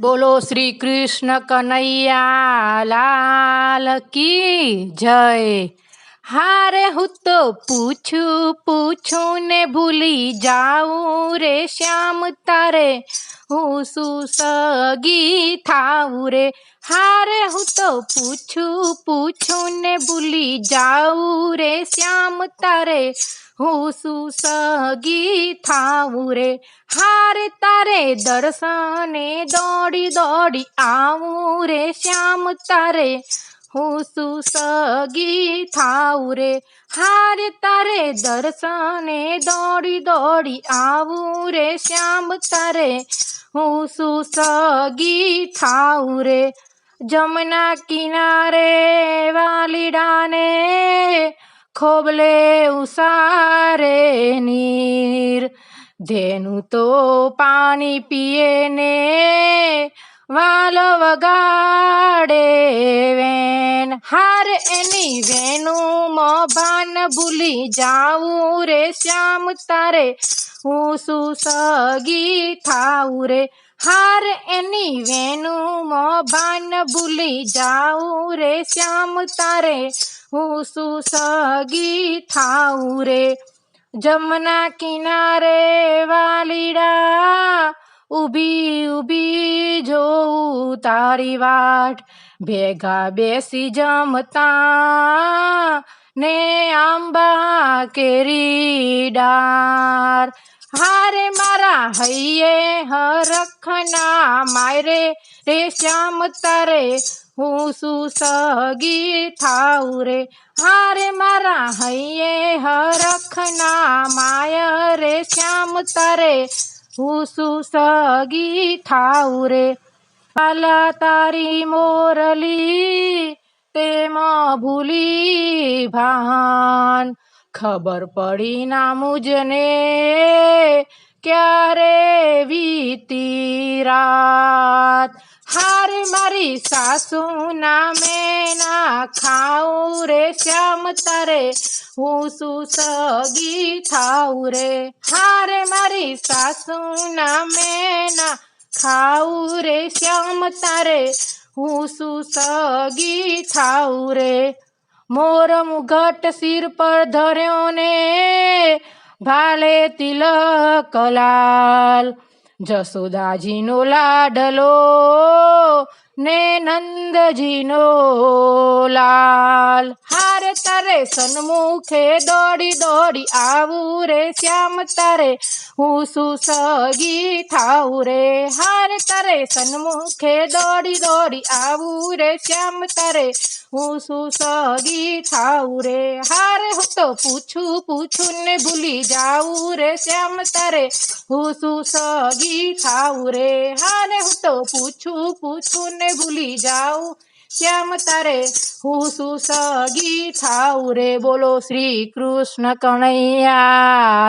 बोलो श्री कृष्ण कन्हैया, लाल की जय। हारे हूँ तो पूछू पूछू ने भूली जाऊ रे श्याम तारे। सुसगी थाऊ रे। हारे हूँ तो पूछू पूछू ने भूली जाऊ रे श्याम तारे। તારે હું શું સગી થાવું રે હારે તારે દર્શને દોડી દોડી આવું રે શ્યામ તારે હું શું સગી થાવું રે હારે તારે દર્શને દોડી દોડી આવું રે શ્યામ તારે હું શું સગી થાવું રે જમના કિનારે વાલીડાને ખોબલે ઉસારે નીર. ધેનું તો પાણી પીએ ને વાલ વગાડે વેન. હાર એની વેનું મભાન ભૂલી જાવું રે શ્યામ તારે. હું શું સગી થાવું રે. હાર એની વેનું મભાન ભૂલી જાવું રે શ્યામ તારે. હું શું સગી થાવું રે જમના કિનારે વાલીડા ઊભી ઊભી જોઉં તારી વાટ ભેગા બેસી જમતા ને આંબા કેરી ડાર હારે મારા હૈયે હરખના માયરે રે શ્યામ તારે હું શું સગી થાઉ રે હારે મારા હૈયે હરખના માય રે શ્યામ તારે હું શું સગી થાઉ રે પાલા તારી મોરલી તેમાં ભૂલી ભાન ખબર પડી ના મુજને ક્યારે વીતી રાત હારે મારી સાસુ ના ના ખાઉં રે, શ્યામ તારે હું શું સગી થાઉં રે. હારે મારી સાસુ ના ખાઉં રે, શ્યામ તારે હું શું સગી થાઉં રે. મોર મુઘટ શિર પર ધર્યો ને ભાલે તિલક લાલ. જસોદાજીનો લાડલો, ને નંદજીનો લાલ. હાર તારે સન્મુખે દોડી દોડી આવું રે, શ્યામ તારે હું સુસગી સગી થાઉં રે? હાર તારે સન્મુખે દોડી દોડી આવું રે, શ્યામ તારે હું સુસગી સગી થાઉં રે? હારે તો પૂછું પૂછું ને ભૂલી જાઉં રે શ્યામ તારે હું શું સગી થાઉં રે હારે હું તો પૂછું પૂછું ને ભૂલી જાઉં શ્યામ તારે હું શું સગી થાઉં રે બોલો શ્રી કૃષ્ણ કનૈયા